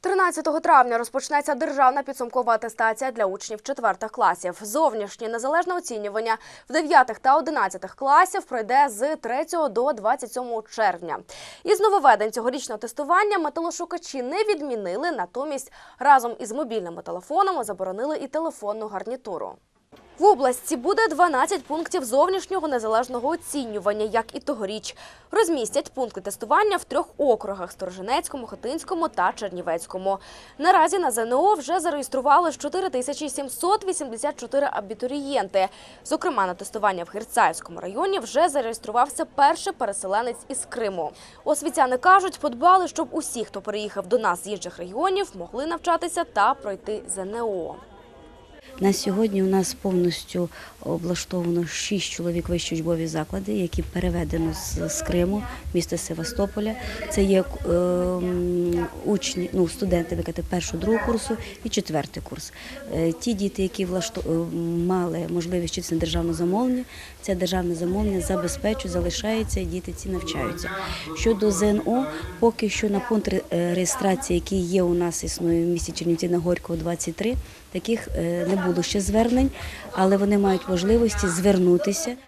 13 травня розпочнеться державна підсумкова атестація для учнів 4 класів. Зовнішнє незалежне оцінювання в 9 та 11 класів пройде з 3 до 27 червня. Із нововведень цьогорічного тестування металошукачі не відмінили, натомість разом із мобільними телефонами заборонили і телефонну гарнітуру. В області буде 12 пунктів зовнішнього незалежного оцінювання, як і тогоріч. Розмістять пункти тестування в трьох округах – Сторожинецькому, Хотинському та Чернівецькому. Наразі на ЗНО вже зареєстрували 4784 абітурієнти. Зокрема, на тестування в Герцаївському районі вже зареєструвався перший переселенець із Криму. Освітяни кажуть, подбали, щоб усі, хто переїхав до нас з інших регіонів, могли навчатися та пройти ЗНО. На сьогодні у нас повністю облаштовано шість чоловік вищі учбові заклади, які переведено з, з Криму, міста Севастополя. Це є е, учні, ну, студенти викати першого, другого курсу і четвертий курс. Е, ті діти, які влашто, е, мали можливість вчитися на державне замовлення, це державне замовлення забезпечує, залишається, і діти ці навчаються. Щодо ЗНО, поки що на пункт е, реєстрації, який є у нас, існує в місті Чернівці на Горького 23, таких е, не було ще звернень, але вони мають можливості звернутися.